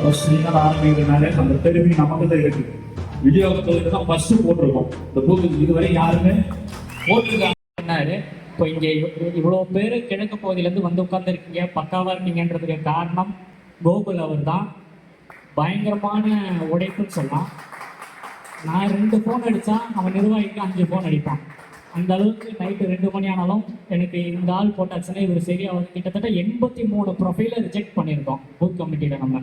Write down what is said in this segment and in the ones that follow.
First நீங்கள் ஆரம்பிக்கிறதுனால அந்த பெருமை நமக்கு தான் இருக்கு வீடியோ தான் பஸ் போட்டிருக்கோம் இந்த பூத்துக்கு இதுவரை யாருமே போட்டிருக்காங்க இப்போ இங்க இவ்வளோ இவ்வளவு பேர் கிழக்கு பகுதியிலேருந்து வந்து உட்காந்துருக்கீங்க பக்காவா இருக்கீங்கன்றதுக்கு காரணம் கோகுல் அவர் தான் பயங்கரமான உடைப்புன்னு சொல்லலாம். நான் ரெண்டு ஃபோன் அடித்தா அவன் நிர்வாகிக்கு அஞ்சு ஃபோன் அடிப்பான். அந்த அளவுக்கு நைட்டு ரெண்டு மணி ஆனாலும் எனக்கு இந்த ஆள் போட்டாச்சுன்னா இவர் சரியா கிட்டத்தட்ட எண்பத்தி மூணு ப்ரொஃபைலை ரிஜெக்ட் பண்ணியிருக்கோம். பூத் கமிட்டியில் நம்ம.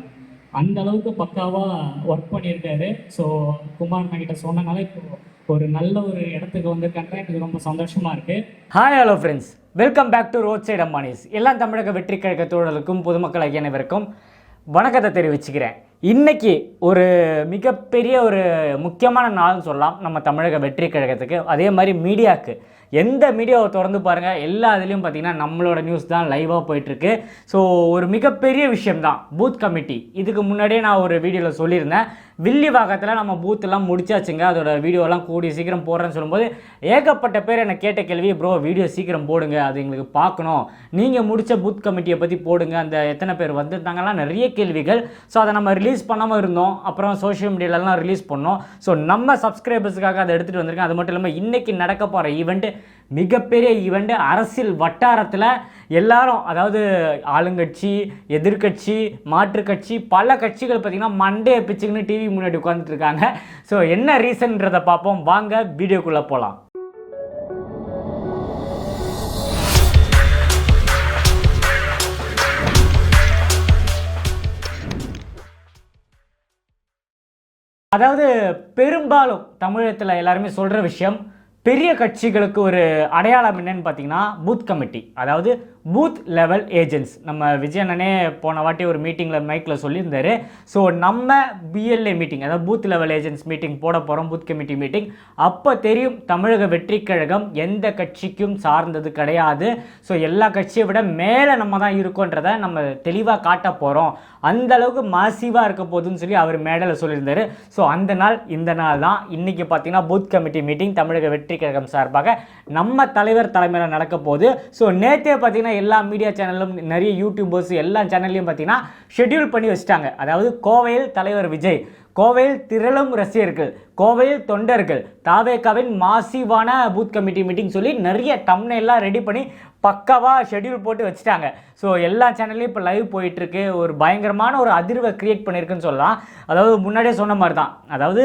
அந்த அளவுக்கு பக்காவாக ஒர்க் பண்ணியிருக்காரு. ஸோ குமார் கிட்ட சொன்னனால இப்போ ஒரு நல்ல ஒரு இடத்துக்கு வந்திருக்காங்க எனக்கு ரொம்ப சந்தோஷமா இருக்கு. Hi hello friends welcome back to road side அம்மானிஸ் எல்லா தமிழக வெற்றி கழக தோழர்களுக்கும் பொதுமக்கள் ஆகிய வணக்கத்தை தெரிவிச்சுக்கிறேன். இன்னைக்கு ஒரு மிகப்பெரிய ஒரு முக்கியமான நாள்னு சொல்லலாம். நம்ம தமிழக வெற்றி கழகத்துக்கு. அதே மாதிரி மீடியாவுக்கு எந்த மீடியாவை திறந்து பாருங்கள் எல்லா இதுலேயும் பார்த்தீங்கன்னா நம்மளோட நியூஸ் தான் லைவாக போயிட்டுருக்கு. ஸோ ஒரு மிகப்பெரிய விஷயம் தான் பூத் கமிட்டி இதுக்கு முன்னாடியே நான் ஒரு வீடியோவில் சொல்லியிருந்தேன். வில்லிவாக்கத்தில் நம்ம பூத்தெல்லாம் முடிச்சாச்சுங்க. அதோட வீடியோலாம் கூடி சீக்கிரம் போடுறேன்னு சொல்லும்போது ஏகப்பட்ட பேர் என்னை கேட்ட கேள்வி ப்ரோ வீடியோ சீக்கிரம் போடுங்க. அது எங்களுக்கு பார்க்கணும். நீங்கள் முடித்த பூத் கமிட்டியை பற்றி போடுங்க. அந்த எத்தனை பேர் வந்திருந்தாங்கலாம் நிறைய கேள்விகள். ஸோ அதை நம்ம ரிலீஸ் பண்ணாமல் இருந்தோம். அப்புறம் சோஷியல் மீடியாலலாம் ரிலீஸ் பண்ணோம். ஸோ நம்ம சப்ஸ்கிரைபர்ஸுக்காக அதை எடுத்துகிட்டு வந்திருக்கேன். அது மட்டும் இல்லாமல் இன்றைக்கி நடக்க போகிற ஈவெண்ட்டு மிகப்பெரிய ஈவெண்ட்டு அரசியல் வட்டாரத்தில் எல்லாரும் அதாவது ஆளுங்கட்சி எதிர்க்கட்சி மாற்றுக்கட்சி பல கட்சிகள் பார்த்திங்கன்னா மண்டே பிச்சுக்குன்னு டிவி முன்னாடி உட்காந்துட்ருக்காங்க ஸோ என்ன ரீசன்ன்றதை பார்ப்போம். வாங்க வீடியோக்குள்ளே போகலாம் அதாவது பெரும்பாலும் தமிழகத்தில் எல்லாருமே சொல்கிற விஷயம் பெரிய கட்சிகளுக்கு ஒரு அடையாளம் என்னன்னு பார்த்தீங்கன்னா பூத் கமிட்டி அதாவது பூத் லெவல் ஏஜென்ட்ஸ் நம்ம விஜயனே போன வாட்டி ஒரு மீட்டிங்கில் மைக்கில் சொல்லியிருந்தாரு. ஸோ நம்ம பிஎல்ஏ மீட்டிங் அதாவது பூத் லெவல் ஏஜென்ட்ஸ் மீட்டிங் போட போகிறோம் பூத் கமிட்டி மீட்டிங் அப்போ தெரியும் தமிழக வெற்றி கழகம் எந்த கட்சிக்கும் சார்ந்தது கிடையாது. ஸோ எல்லா கட்சியை விட மேலே நம்ம தான் இருக்கோன்றதை நம்ம தெளிவாக காட்ட போகிறோம் அந்த அளவுக்கு மாசிவாக இருக்க போதுன்னு சொல்லி அவர் மேடையில் சொல்லியிருந்தார். ஸோ அந்த நாள் இந்த நாள் தான் இன்றைக்கி பார்த்தீங்கன்னா பூத் கமிட்டி மீட்டிங் தமிழக வெற்றி கழகம் சார்பாக நம்ம தலைவர் தலைமையில் நடக்க போகுது. ஸோ நேற்றே பார்த்தீங்கன்னா எல்லா மீடியா சேனலும் நிறைய யூடியூபர்ஸ் எல்லா சேனல்லையும் பார்த்தீங்கன்னா ஷெட்யூல் பண்ணி வச்சுட்டாங்க. அதாவது கோவையில் தலைவர் விஜய் கோவையில் திரளும் ரசிகர்கள் கோவையில் தொண்டர்கள் தாவேக்காவின் மாசிவான பூத் கமிட்டி மீட்டிங் சொல்லி நிறைய டம்னெல்லாம் ரெடி பண்ணி பக்காவாக ஷெட்யூல் போட்டு வச்சுட்டாங்க. ஸோ எல்லா சேனல்லையும் இப்போ லைவ் போயிட்டுருக்கு. ஒரு பயங்கரமான ஒரு அதிர்வை க்ரியேட் பண்ணியிருக்குன்னு சொல்லலாம். அதாவது முன்னாடியே சொன்ன மாதிரி தான் அதாவது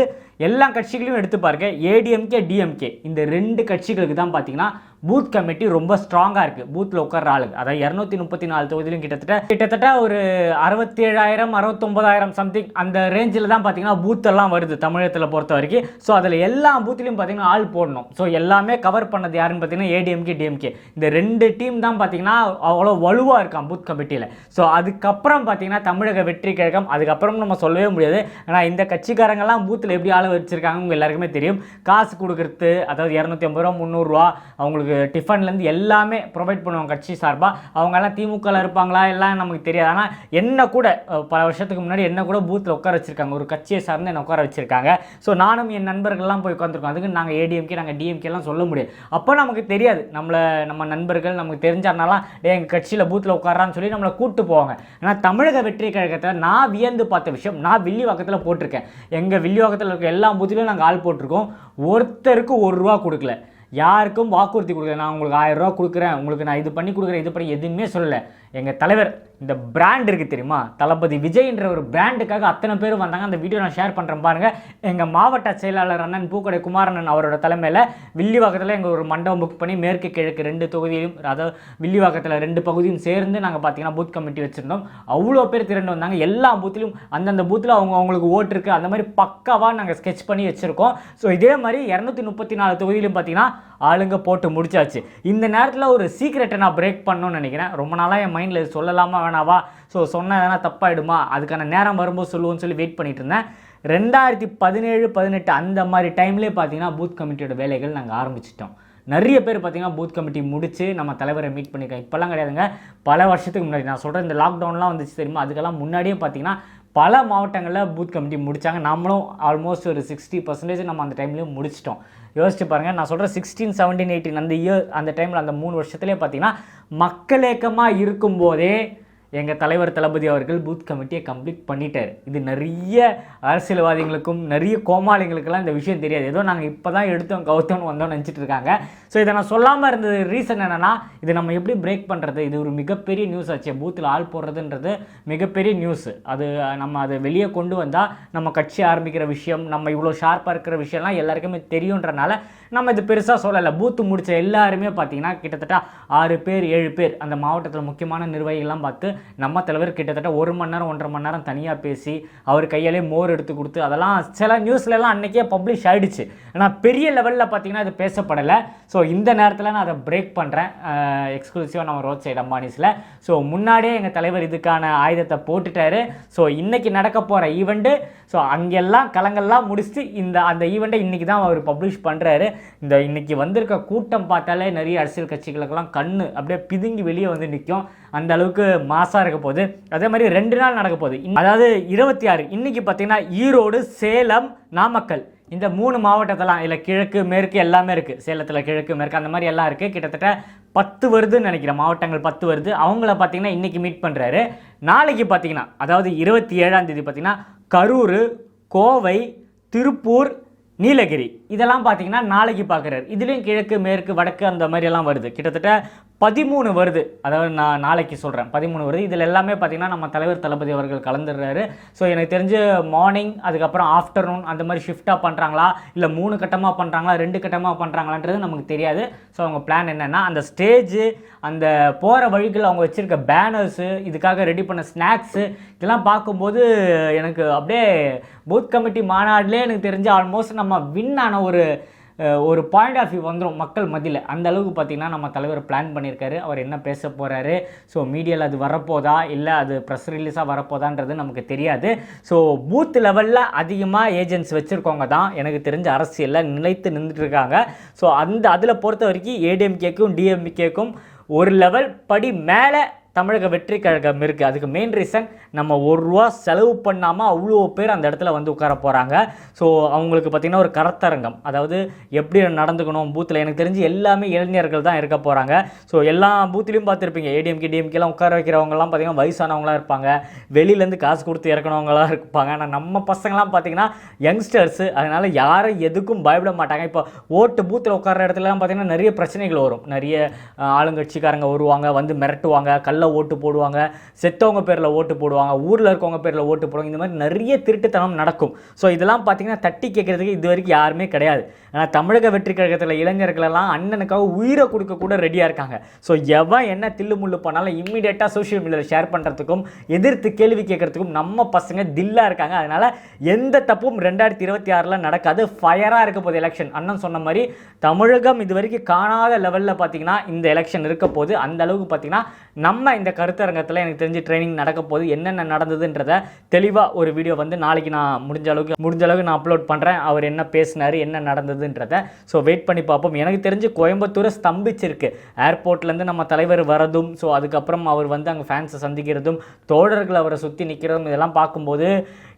எல்லா கட்சிகளையும் எடுத்து பாருங்க. ஏடிஎம்கே டிஎம்கே இந்த ரெண்டு கட்சிகளுக்கு தான் பார்த்தீங்கன்னா பூத் கமிட்டி ரொம்ப ஸ்ட்ராங்காக இருக்குது பூத்தில் உட்கார்ற ஆளுங்க. அதாவது இரநூத்தி முப்பத்தி நாலு தொகுதியிலும் கிட்டத்தட்ட கிட்டத்தட்ட ஒரு அறுபத்தேழாயிரம் அறுபத்தொம்பதாயிரம் சம்திங் அந்த ரேஞ்சில் தான் பார்த்தீங்கன்னா பூத்தெல்லாம் வருது தமிழகத்தில் பொறுத்த வரைக்கும். ஸோ அதில் எல்லா பூத்திலையும் பார்த்தீங்கன்னா ஆள் போடணும். ஸோ எல்லாமே கவர் பண்ணது யாருன்னு பார்த்தீங்கன்னா ஏடிஎம்கே டிஎம்கே இந்த ரெண்டு டீம் தான் பார்த்தீங்கன்னா அவ்வளோ வலுவாக இருக்கான் பூத் கமிட்டியில் ஸோ அதுக்கப்புறம் பார்த்தீங்கன்னா தமிழக வெற்றி கழகம் அதுக்கப்புறம் நம்ம சொல்லவே முடியாது. ஆனால் இந்த கட்சிக்காரங்கெல்லாம் பூத்தில் எப்படி ஆள் வச்சுருக்காங்க உங்கள் எல்லாருக்குமே தெரியும். காசு கொடுக்குறது அதாவது இரநூத்தி ஐம்பது ரூபா முந்நூறுரூவா அவங்களுக்கு டிஃபன்லேருந்து எல்லாமே ப்ரொவைட் பண்ணுவாங்க கட்சி சார்பாக அவங்கெல்லாம் திமுகவில் இருப்பாங்களா எல்லாம் நமக்கு தெரியாது. ஆனால் என்ன கூட பல வருஷத்துக்கு முன்னாடி என்ன கூட பூத்தில் உட்கார வச்சிருக்காங்க. ஒரு கட்சியை சார்ந்து என்ன உட்கார வச்சிருக்காங்க. ஸோ நானும் என் நண்பர்கள்லாம் போய் உட்காந்துருக்கோம் அதுக்கு நாங்கள் ஏடிஎம்கே நாங்கள் டிஎம்கேலாம் சொல்ல முடியாது. அப்போ நமக்கு தெரியாது. நம்மளை நம்ம நண்பர்கள் நமக்கு தெரிஞ்சாருனாலாம் டே எங்கள் கட்சியில் பூத்தில் உட்காரான்னு சொல்லி நம்மளை கூப்பிட்டு போவாங்க. ஆனால் தமிழக வெற்றி கழகத்தில் நான் வியந்து பார்த்த விஷயம் நான் வில்லிவாக்கத்தில் போட்டிருக்கேன். எங்கள் வில்லிவாக்கத்தில் இருக்க எல்லா பூத்திலையும் நாங்கள் ஆள் போட்டிருக்கோம். ஒருத்தருக்கு ஒரு ரூபா கொடுக்கல. யாருக்கும் வாக்குறுதி கொடுக்கல. நான் உங்களுக்கு ஆயிரம் ரூபா கொடுக்குறேன். உங்களுக்கு நான் இது பண்ணி கொடுக்குறேன் இது பண்ணி எதுவுமே சொல்லலை. எங்கள் தலைவர் இந்த பிராண்ட் இருக்குது தெரியுமா? தளபதி விஜய்ன்ற ஒரு பிராண்டுக்காக அத்தனை பேர் வந்தாங்க. அந்த வீடியோ நான் ஷேர் பண்ணுறேன் பாருங்கள் எங்கள் மாவட்ட செயலாளர் அண்ணன் பூக்கடை குமாரண்ணன் அவரோட தலைமையில் வில்லிவாக்கத்தில் எங்கள் ஒரு மண்டபம் புக் பண்ணி மேற்கு கிழக்கு ரெண்டு தொகுதியிலும் அதாவது வில்லிவாக்கத்தில் ரெண்டு பகுதியும் சேர்ந்து நாங்கள் பார்த்தீங்கன்னா பூத் கமிட்டி வச்சுருந்தோம். அவ்வளோ பேர் திரண்டு வந்தாங்க. எல்லா பூத்திலும் அந்தந்த பூத்தில் அவங்க அவங்களுக்கு ஓட்டு இருக்குது அந்த மாதிரி பக்காவாக நாங்கள் ஸ்கெட்ச் பண்ணி வச்சுருக்கோம். ஸோ இதே மாதிரி இரநூத்தி முப்பத்தி நாலு தொகுதியிலும் பார்த்தீங்கன்னா ஆளுங்க போட்டு முடிச்சாச்சு. இந்த நேரத்தில் ஒரு சீக்ரெட்டை நான் பிரேக் பண்ணணும்னு நினைக்கிறேன். ரொம்ப நாளாக என் மைண்டில் சொல்லலாமா வேணாவா? ஸோ சொன்னால் எதனா தப்பாயிடுமா? அதுக்கான நேரம் வரும்போது சொல்லுவோன்னு சொல்லி வெயிட் பண்ணிட்டு இருந்தேன். ரெண்டாயிரத்தி பதினேழு பதினெட்டு அந்த மாதிரி டைம்லேயே பார்த்தீங்கன்னா பூத் கமிட்டியோட வேலைகள் நாங்கள் ஆரம்பிச்சிட்டோம். நிறைய பேர் பார்த்தீங்கன்னா பூத் கமிட்டி முடித்து நம்ம தலைவரை மீட் பண்ணியிருக்கோம் இப்போல்லாம் கிடையாதுங்க. பல வருஷத்துக்கு முன்னாடி நான் சொல்கிறேன் இந்த லாக்டவுன்லாம் வந்துச்சு தெரியுமா? அதுக்கெல்லாம் முன்னாடியே பார்த்தீங்கன்னா பல மாவட்டங்களில் பூத் கமிட்டி முடித்தாங்க நம்மளும் ஆல்மோஸ்ட் ஒரு சிக்ஸ்டி பர்சன்டேஜ் நம்ம அந்த டைம்லேயும் முடிச்சிட்டோம். யோசிச்சு பாருங்கள் நான் சொல்கிறேன் சிக்ஸ்டீன் செவன்டீன் எயிட்டீன் அந்த இயர் அந்த டைமில் அந்த மூணு வருஷத்துலேயே பார்த்தீங்கன்னா மக்களேக்கமாக இருக்கும்போதே எங்கள் தலைவர் தளபதி அவர்கள் பூத் கமிட்டியை கம்ப்ளீட் பண்ணிட்டார். இது நிறைய அரசியல்வாதிகளுக்கும் நிறைய கோமாளிகளுக்கெல்லாம் இந்த விஷயம் தெரியாது. ஏதோ நாங்கள் இப்போ தான் எடுத்தோம் கவுத்தோம்னு வந்தோம்னு நினச்சிட்டு இருக்காங்க. ஸோ இதை நான் சொல்லாமல் இருந்தது ரீசன் என்னென்னா இது நம்ம எப்படி பிரேக் பண்ணுறது இது ஒரு மிகப்பெரிய நியூஸ் ஆச்சு. பூத்தில் ஆள் போடுறதுன்றது மிகப்பெரிய நியூஸ் அது நம்ம அதை வெளியே கொண்டு வந்தால் நம்ம கட்சி ஆரம்பிக்கிற விஷயம் நம்ம இவ்வளோ ஷார்ப்பாக இருக்கிற விஷயம்லாம் எல்லாருக்குமே தெரியுன்றனால நம்ம இது பெருசாக சொல்லலை. பூத்து முடித்த எல்லாருமே பார்த்தீங்கன்னா கிட்டத்தட்ட ஆறு பேர் ஏழு பேர் அந்த மாவட்டத்தில் முக்கியமான நிர்வாகிகள்லாம் பார்த்து நம்ம தலைவர் கிட்டத்தட்ட ஒரு மணி நேரம் ஒன்றரை மணி நேரம் தனியாக பேசி அவர் கையாலே மோர் எடுத்து கொடுத்து அதெல்லாம் சில நியூஸ்லலாம் அன்றைக்கே பப்ளிஷ் ஆகிடுச்சு ஆனால் பெரிய லெவலில் பார்த்தீங்கன்னா அது பேசப்படலை. ஸோ இந்த நேரத்தில் நான் அதை பிரேக் பண்ணுறேன் எக்ஸ்க்ளூசிவாக நம்ம ரோட் சைடு அம்பானிஸில். ஸோ முன்னாடியே எங்கள் தலைவர் இதுக்கான ஆயுதத்தை போட்டுட்டாரு. ஸோ இன்றைக்கி நடக்க போகிற ஈவெண்ட்டு ஸோ அங்கெல்லாம் கலங்கள்லாம் முடிச்சுட்டு இந்த அந்த ஈவெண்ட்டை இன்றைக்கி தான் அவர் பப்ளிஷ் பண்ணுறாரு இந்த இன்றைக்கி வந்திருக்க கூட்டம் பார்த்தாலே நிறைய அரசியல் கட்சிகளுக்கெல்லாம் கண் அப்படியே பிதுங்கி வெளியே வந்து நிற்கும் அந்த அளவுக்கு மாசாக இருக்க போகுது. அதே மாதிரி ரெண்டு நாள் நடக்க போகுது. அதாவது இருபத்தி ஆறு. இன்றைக்கி பார்த்திங்கன்னா ஈரோடு சேலம் நாமக்கல். இந்த மூணு மாவட்டத்தெல்லாம் இல்லை கிழக்கு மேற்கு எல்லாமே இருக்குது சேலத்தில் கிழக்கு மேற்கு அந்த மாதிரி எல்லாம் இருக்குது கிட்டத்தட்ட பத்து வருதுன்னு நினைக்கிறேன். மாவட்டங்கள் பத்து வருது. அவங்கள பார்த்தீங்கன்னா இன்றைக்கி மீட் பண்ணுறாரு நாளைக்கு பார்த்தீங்கன்னா அதாவது இருபத்தி ஏழாம் தேதி பார்த்தீங்கன்னா கரூர் கோவை திருப்பூர் நீலகிரி. இதெல்லாம் பார்த்தீங்கன்னா நாளைக்கு பார்க்குறாரு இதுலேயும் கிழக்கு மேற்கு வடக்கு அந்த மாதிரி எல்லாம் வருது. கிட்டத்தட்ட பதிமூணு வருது. அதாவது நான் நாளைக்கு சொல்கிறேன் பதிமூணு வருது. இதில் எல்லாமே பார்த்தீங்கன்னா நம்ம தலைவர் தளபதி அவர்கள் கலந்துடுறாரு. ஸோ எனக்கு தெரிஞ்சு மார்னிங் அதுக்கப்புறம் ஆஃப்டர்நூன் அந்த மாதிரி ஷிஃப்டாக பண்ணுறாங்களா இல்லை மூணு கட்டமாக பண்ணுறாங்களா ரெண்டு கட்டமாக பண்ணுறாங்களான்றது நமக்கு தெரியாது. ஸோ அவங்க பிளான் என்னென்னா அந்த ஸ்டேஜு அந்த போகிற வழிகள் அவங்க வச்சுருக்க பேனர்ஸு இதுக்காக ரெடி பண்ண ஸ்நாக்ஸு இதெல்லாம் பார்க்கும்போது எனக்கு அப்படியே பூத் கமிட்டி மாநாட்டிலே எனக்கு தெரிஞ்சு ஆல்மோஸ்ட் நம்ம வின் ஆன ஒரு ஒரு பாயிண்ட் ஆஃப் வியூ வந்துடும் மக்கள் மத்தியில். அந்த அளவுக்கு பார்த்திங்கன்னா நம்ம தலைவர் பிளான் பண்ணியிருக்காரு. அவர் என்ன பேச போகிறாரு ஸோ மீடியாவில் அது வரப்போதா? இல்லை அது ப்ரெஸ் ரிலீஸாக வரப்போதான்றது நமக்கு தெரியாது. ஸோ பூத் லெவலில் அதிகமாக ஏஜென்ட்ஸ் வச்சுருக்கவங்க தான் எனக்கு தெரிஞ்ச அரசியலில் நிலைத்து நின்றுட்டு இருக்காங்க ஸோ அந்த அதில் பொறுத்த வரைக்கும் ஏடிஎம்கேக்கும் டிஎம்கேக்கும் ஒரு லெவல் படி மேலே தமிழக வெற்றி கழகம் இருக்குது அதுக்கு மெயின் ரீசன் நம்ம ஒரு ரூபா செலவு பண்ணாமல் அவ்வளோ பேர் அந்த இடத்துல வந்து உட்கார போகிறாங்க ஸோ அவங்களுக்கு பார்த்திங்கன்னா ஒரு கருத்தரங்கம். அதாவது எப்படி நடந்துக்கணும்? பூத்தில் எனக்கு தெரிஞ்சு எல்லாமே இளைஞர்கள் தான் இருக்க போகிறாங்க ஸோ எல்லா பூத்துலேயும் பார்த்துருப்பீங்க. ஏடிஎம்கே டிஎம்கேலாம் உட்கார வைக்கிறவங்கலாம் பார்த்திங்கன்னா வயசானவங்களாம் இருப்பாங்க. வெளியிலேருந்து காசு கொடுத்து இறக்கணவங்களாம் இருப்பாங்க. ஆனால் நம்ம பசங்களாம் பார்த்திங்கன்னா யங்ஸ்டர்ஸு அதனால் யாரும் எதுக்கும் பயப்பட மாட்டாங்க. இப்போ ஓட்டு பூத்தில் உட்கார இடத்துலலாம் பார்த்திங்கன்னா நிறைய பிரச்சனைகள் வரும். நிறைய ஆளுங்கட்சிக்காரங்க வருவாங்க வந்து மிரட்டுவாங்க கள்ள ஓட்டு போடுவாங்க செத்தவங்க பேரில் ஓட்டு போடுவாங்க ஊரில் இருக்கவங்க பேரில் ஓட்டு போடுவாங்க இந்த மாதிரி நிறைய திருட்டுத்தனம் நடக்கும். ஸோ இதெல்லாம் பார்த்தீங்கன்னா தட்டி கேட்குறதுக்கு இது வரைக்கும் யாருமே கிடையாது. ஆனால் தமிழக வெற்றி கழகத்தில் இளைஞர்களெல்லாம் அண்ணனுக்காக உயிரை கொடுக்க கூட ரெடியாக இருக்காங்க. ஸோ எவன் என்ன தில்லு முள்ளு பண்ணாலும் இம்மிடியேட்டாக சோஷியல் மீடியாவில் ஷேர் பண்ணுறதுக்கும் எதிர்த்து கேள்வி கேட்குறதுக்கும் நம்ம பசங்க தில்லாக இருக்காங்க. அதனால் எந்த தப்பும் ரெண்டாயிரத்தி இருபத்தி ஆறில் நடக்காது. ஃபயராக இருக்க போகுது எலெக்ஷன் அண்ணன் சொன்ன மாதிரி தமிழகம் இது வரைக்கும் காணாத லெவலில் பார்த்தீங்கன்னா இந்த எலெக்ஷன் இருக்க போது அந்த அளவுக்கு பார்த்தீங்கன்னா நம்ம இந்த கருத்தரங்கத்தில் எனக்கு தெரிஞ்சு ட்ரைனிங் நடக்க போது என்னென்ன நடந்ததுன்றத தெளிவாக ஒரு வீடியோ வந்து நாளைக்கு நான் முடிஞ்ச அளவுக்கு முடிஞ்ச அளவுக்கு நான் அப்லோட் பண்ணுறேன் அவர் என்ன பேசினார் என்ன நடந்தது நடந்ததுன்றத ஸோ வெயிட் பண்ணி பார்ப்போம். எனக்கு தெரிஞ்சு கோயம்புத்தூரை ஸ்தம்பிச்சிருக்கு. ஏர்போர்ட்லேருந்து நம்ம தலைவர் வரதும் ஸோ அதுக்கப்புறம் அவர் வந்து அங்கே ஃபேன்ஸை சந்திக்கிறதும் தோழர்கள் அவரை சுற்றி நிற்கிறதும் இதெல்லாம் பார்க்கும்போது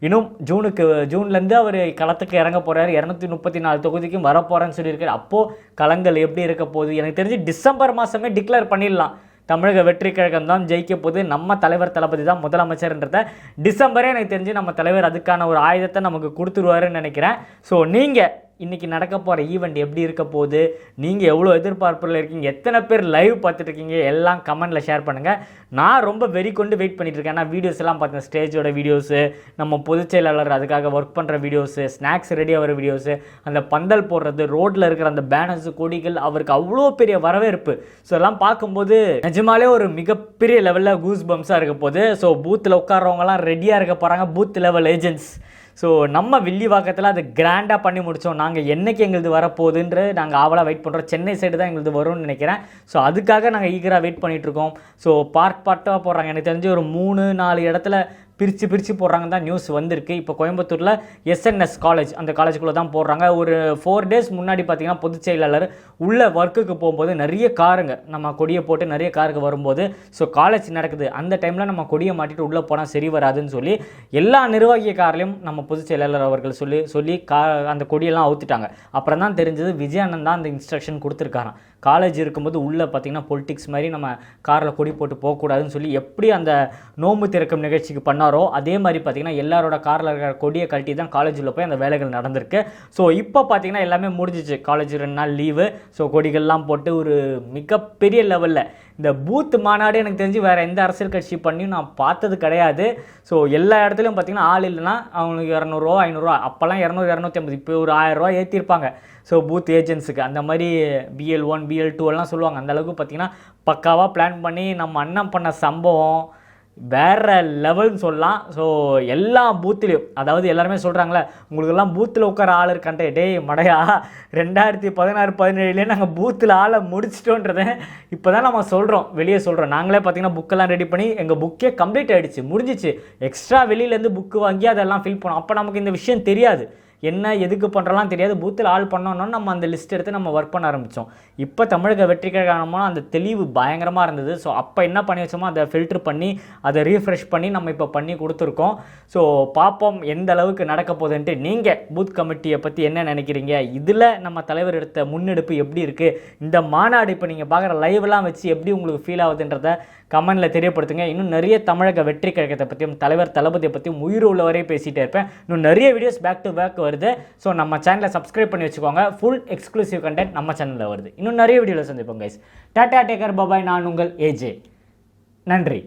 இன்னும் ஜூனுக்கு ஜூன்லேருந்து அவர் களத்துக்கு இறங்க போகிறாரு இரநூத்தி முப்பத்தி நாலு தொகுதிக்கும் வரப்போகிறேன்னு சொல்லியிருக்காரு. அப்போது களங்கள் எப்படி இருக்க போகுது? எனக்கு தெரிஞ்சு டிசம்பர் மாதமே டிக்ளேர் பண்ணிடலாம். தமிழக வெற்றி கழகம் தான் ஜெயிக்க போகுது. நம்ம தலைவர் தளபதி தான் முதலமைச்சர்ன்றத டிசம்பரே எனக்கு தெரிஞ்சு நம்ம தலைவர் அதுக்கான ஒரு ஆயுதத்தை நமக்கு கொடுத்துருவாருன்னு நினைக்கிறேன். ஸோ நீங்கள் இன்றைக்கி நடக்க போகிற ஈவெண்ட் எப்படி இருக்க போகுது? நீங்கள் எவ்வளோ எதிர்பார்ப்பில் இருக்கீங்க? எத்தனை பேர் லைவ் பார்த்துட்ருக்கீங்க எல்லாம் கமெண்ட்டில் ஷேர் பண்ணுங்கள் நான் ரொம்ப வெறி கொண்டு வெயிட் பண்ணிட்டு இருக்கேன். ஏன்னா வீடியோஸ் எல்லாம் பார்த்தேன். ஸ்டேஜோட வீடியோஸு நம்ம பொதுச் செயலாளர் அதுக்காக ஒர்க் பண்ணுற வீடியோஸு ஸ்நாக்ஸ் ரெடி ஆகிற வீடியோஸு அந்த பந்தல் போடுறது ரோட்டில் இருக்கிற அந்த பேனர்ஸு கொடிகள் அவருக்கு அவ்வளோ பெரிய வரவேற்பு. ஸோ எல்லாம் பார்க்கும்போது நிஜமாலே ஒரு மிகப்பெரிய லெவலில் கூஸ் பம்ஸாக இருக்க போகுது. ஸோ பூத்தில் உட்கார்றவங்கலாம் ரெடியாக இருக்க போகிறாங்க பூத் லெவல் ஏஜென்ட்ஸ் ஸோ நம்ம வில்லிவாக்கத்தில் அது கிராண்டாக பண்ணி முடித்தோம் நாங்கள் என்னைக்கு எங்களுது வரப்போகுதுன்ற நாங்கள் ஆவலாக வெயிட் பண்ணுறோம் சென்னை சைடு தான் எங்களுது வரும்னு நினைக்கிறேன். ஸோ அதுக்காக நாங்கள் ஈகராக வெயிட் பண்ணிகிட்ருக்கோம் ஸோ பார்க் பார்ட்டாக போடுறாங்க. எனக்கு தெரிஞ்சு ஒரு மூணு நாலு இடத்துல பிரித்து பிரித்து போடுறாங்க தான் நியூஸ் வந்திருக்கு. இப்போ கோயம்புத்தூரில் எஸ்என்எஸ் காலேஜ் அந்த காலேஜுக்குள்ளே தான் போடுறாங்க. ஒரு ஃபோர் டேஸ் முன்னாடி பார்த்தீங்கன்னா பொதுச் செயலாளர் உள்ள ஒர்க்குக்கு போகும்போது நிறைய காருங்க நம்ம கொடியை போட்டு நிறைய காருக்கு வரும்போது. ஸோ காலேஜ் நடக்குது. அந்த டைமில் நம்ம கொடியை மாட்டிட்டு உள்ளே போனால் சரி வராதுன்னு சொல்லி எல்லா நிர்வாகிய காரிலையும் நம்ம பொதுச் செயலாளர் அவர்கள் சொல்லி சொல்லி கா அந்த கொடியெல்லாம் அவுத்துட்டாங்க. அப்புறம் தான் தெரிஞ்சது விஜயானந்த் தான் அந்த இன்ஸ்ட்ரக்ஷன் கொடுத்துருக்காராம். காலேஜ் இருக்கும்போது உள்ளே பார்த்தீங்கன்னா பொலிட்டிக்ஸ் மாதிரி நம்ம காரில் கொடி போட்டு போகக்கூடாதுன்னு சொல்லி எப்படி அந்த நோம்பு திறக்கும் நிகழ்ச்சிக்கு பண்ணாரோ அதே மாதிரி பார்த்தீங்கன்னா எல்லாரோட காரில் இருக்கிற கொடியை கழட்டி தான் காலேஜில் போய் அந்த வேலைகள் நடந்திருக்கு. ஸோ இப்போ பார்த்தீங்கன்னா எல்லாமே முடிஞ்சிச்சு. காலேஜ் ரெண்டு நாள் லீவு ஸோ கொடிகள்லாம் போட்டு ஒரு மிகப்பெரிய லெவலில் இந்த பூத் மாநாடு எனக்கு தெரிஞ்சு வேறு எந்த அரசியல் கட்சி பண்ணியும் நான் பார்த்தது கிடையாது. ஸோ எல்லா இடத்துலையும் பார்த்தீங்கன்னா ஆள் இல்லைன்னா அவங்களுக்கு இரநூறுவா ஐநூறுரூவா அப்போல்லாம் இரநூறு இரநூத்தி ஐம்பது. இப்போ ஒரு ஆயிரரூவா ஏற்றிருப்பாங்க ஸோ பூத் ஏஜென்ட்ஸுக்கு அந்த மாதிரி பிஎல் ஒன் பிஎல் டூ எல்லாம் சொல்லுவாங்க. அந்த அளவுக்கு பார்த்தீங்கன்னா பக்காவாக பிளான் பண்ணி நம்ம அண்ணன் பண்ண சம்பவம் வேற லெவல்னு சொல்லலாம். ஸோ எல்லா பூத்துலேயும் அதாவது எல்லாருமே சொல்கிறாங்களே உங்களுக்கெல்லாம் பூத்தில் உட்கார ஆள் இருக்கான்ட்டே. டேய் மடையா ரெண்டாயிரத்தி பதினாறு பதினேழுலேயே நாங்கள் பூத்தில் ஆளை முடிச்சிட்டோன்றதை இப்போ தான் நம்ம சொல்கிறோம் வெளியே சொல்கிறோம் நாங்களே பார்த்தீங்கன்னா புக்கெல்லாம் ரெடி பண்ணி எங்கள் புக்கே கம்ப்ளீட் ஆகிடுச்சு முடிஞ்சிச்சு. எக்ஸ்ட்ரா வெளியிலேருந்து புக்கு வாங்கி அதெல்லாம் ஃபில் பண்ணோம். அப்போ நமக்கு இந்த விஷயம் தெரியாது. என்ன எதுக்கு பண்ணுறலாம் தெரியாது. பூத்தில் ஆள் பண்ணோன்னா நம்ம அந்த லிஸ்ட் எடுத்து நம்ம ஒர்க் பண்ண ஆரம்பித்தோம் இப்போ தமிழக வெற்றி அந்த தெளிவு பயங்கரமாக இருந்தது. ஸோ அப்போ என்ன பண்ணி வச்சோமோ அதை ஃபில்டர் பண்ணி அதை ரீஃப்ரெஷ் பண்ணி நம்ம இப்போ பண்ணி கொடுத்துருக்கோம். ஸோ பார்ப்போம் எந்த அளவுக்கு நடக்க போகுதுன்ட்டு நீங்கள் பூத் கமிட்டியை பற்றி என்ன நினைக்கிறீங்க? இதில் நம்ம தலைவர் எடுத்த முன்னெடுப்பு எப்படி இருக்குது இந்த மாநாடு இப்போ நீங்கள் பார்க்குற லைவ்லாம் வச்சு எப்படி உங்களுக்கு ஃபீல் ஆகுதுன்றத கமெண்டில் தெரியப்படுத்துங்க. இன்னும் நிறைய தமிழக வெற்றி கழகத்தை பற்றியும் தலைவர் தளபதியை பற்றியும் உயிர் உள்ளவரே பேசிகிட்டே இருப்பேன். இன்னும் நிறைய வீடியோஸ் பேக் டு பேக் வருது. ஸோ நம்ம சேனலை சப்ஸ்கிரைப் பண்ணி வச்சுக்கோங்க. ஃபுல் எக்ஸ்க்ளூசிவ் கண்டென்ட் நம்ம சேனலில் வருது. இன்னும் நிறைய வீடியோவில் சந்திப்போம் கைஸ் டாடா டேக்கர் பபாய் நான் உங்கள் ஏஜே நன்றி.